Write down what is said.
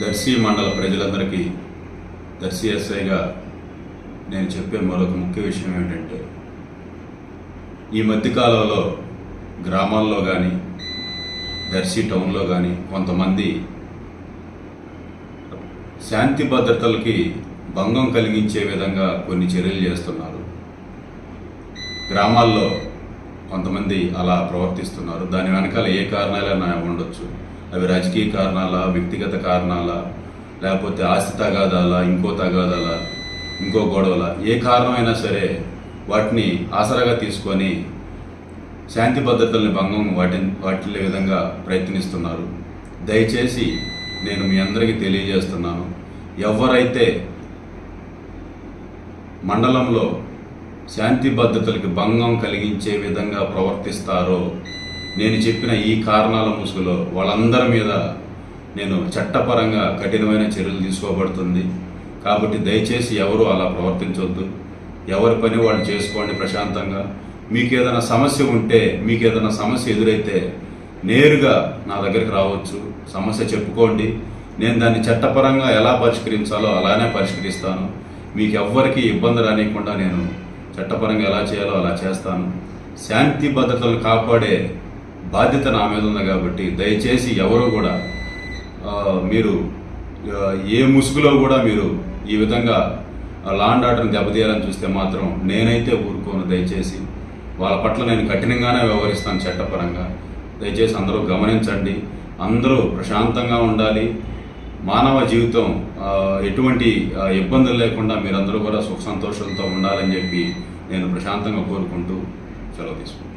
దర్శి మండల ప్రజలందరికీ దర్శి ఎస్ఐగా నేను చెప్పే మరొక ముఖ్య విషయం ఏంటంటే ఈ మధ్యకాలంలో గ్రామాల్లో కానీ దర్శి టౌన్లో కానీ కొంతమంది శాంతి భద్రతలకి భంగం కలిగించే విధంగా కొన్ని చర్యలు చేస్తున్నారు. గ్రామాల్లో కొంతమంది అలా ప్రవర్తిస్తున్నారు. దాని వెనకాల ఏ కారణాలైనా ఉండొచ్చు. అవి రాజకీయ కారణాలా వ్యక్తిగత కారణాలా లేకపోతే ఆస్తి తగాదాల ఇంకో తగాదాల ఇంకో గొడవల ఏ కారణమైనా సరే వాటిని ఆసరాగా తీసుకొని శాంతి భద్రతల్ని భంగం వాటిని వాటి విధంగా ప్రయత్నిస్తున్నారు. దయచేసి నేను మీ అందరికీ తెలియజేస్తున్నాను. ఎవరైతే మండలంలో శాంతి భద్రతలకు భంగం కలిగించే విధంగా ప్రవర్తిస్తారో నేను చెప్పిన ఈ కారణాల ముసుగులో వాళ్ళందరి మీద నేను చట్టపరంగా కఠినమైన చర్యలు తీసుకోబడుతుంది. కాబట్టి దయచేసి ఎవరు అలా ప్రవర్తించవద్దు ఎవరి పని వాళ్ళు చేసుకోండి ప్రశాంతంగా. మీకు ఏదైనా సమస్య ఉంటే మీకు ఏదైనా సమస్య ఎదురైతే నేరుగా నా దగ్గరికి రావచ్చు. సమస్య చెప్పుకోండి. నేను దాన్ని చట్టపరంగా ఎలా పరిష్కరించాలో అలానే పరిష్కరిస్తాను. మీకు ఎవ్వరికీ ఇబ్బంది రానియకుండా నేను చట్టపరంగా ఎలా చేయాలో అలా చేస్తాను. శాంతి భద్రతలు కాపాడే బాధ్యత నా మీద ఉంది కాబట్టి దయచేసి ఎవరు కూడా మీరు ఏ ముసుగులో కూడా మీరు ఈ విధంగా లాండ్ ఆర్డర్ని దెబ్బతీయాలని చూస్తే మాత్రం నేనైతే ఊరుకోను. దయచేసి వాళ్ళ పట్ల నేను కఠినంగానే వ్యవహరిస్తాను చట్టపరంగా. దయచేసి అందరూ గమనించండి. అందరూ ప్రశాంతంగా ఉండాలి. మానవ జీవితం ఎటువంటి ఇబ్బందులు లేకుండా మీరందరూ కూడా సుఖ సంతోషాలతో ఉండాలని చెప్పి నేను ప్రశాంతంగా కోరుకుంటూ సెలవు తీసుకుంటాను